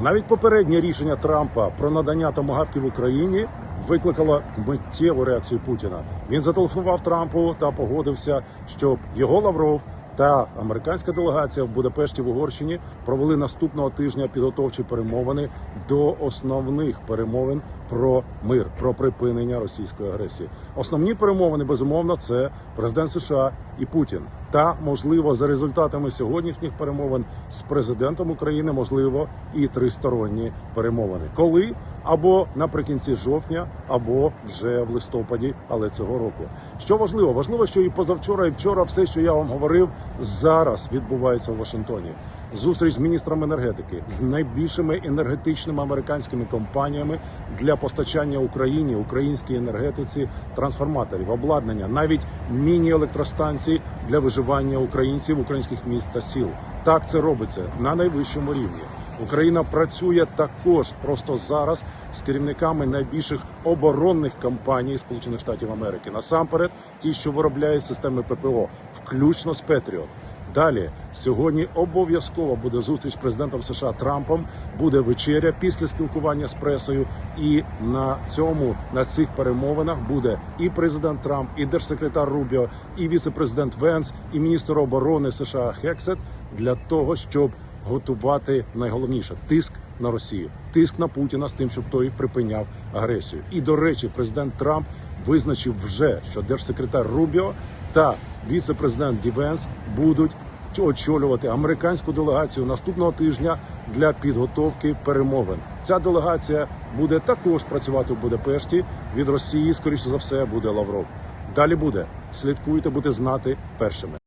Навіть попереднє рішення Трампа про надання томагавків Україні викликало миттєву реакцію Путіна. Він зателефонував Трампу та погодився, щоб його Лавров та американська делегація в Будапешті в Угорщині провели наступного тижня підготовчі перемовини до основних перемовин про мир, про припинення російської агресії. Основні перемовини безумовно це президент США і Путін. Та можливо за результатами сьогоднішніх перемовин з президентом України можливо і тристоронні перемовини. Коли або наприкінці жовтня, або вже в листопаді, але цього року. Що важливо, важливо, що і позавчора, і вчора все, що я вам говорив, зараз відбувається в Вашингтоні. Зустріч з міністром енергетики з найбільшими енергетичними американськими компаніями для постачання Україні, українській енергетиці, трансформаторів, обладнання, навіть міні-електростанцій для виживання українців, українських міст та сіл. Так це робиться на найвищому рівні. Україна працює також просто зараз з керівниками найбільших оборонних компаній Сполучених Штатів Америки. Насамперед, ті, що виробляють системи ППО, включно з Петріот. Далі сьогодні обов'язково буде зустріч президентом США Трампом. Буде вечеря після спілкування з пресою. І на цьому на цих перемовинах буде і президент Трамп, і держсекретар Рубіо, і віцепрезидент Венс, і міністр оборони США Хексет для того, щоб готувати найголовніше тиск на Росію, тиск на Путіна з тим, щоб той припиняв агресію. І до речі, президент Трамп визначив вже, що держсекретар Рубіо та віце-президент Дівенс будуть очолювати американську делегацію наступного тижня для підготовки перемовин. Ця делегація буде також працювати в Будапешті. Від Росії, скоріше за все, буде Лавров. Далі буде слідкуйте, будете знати першими.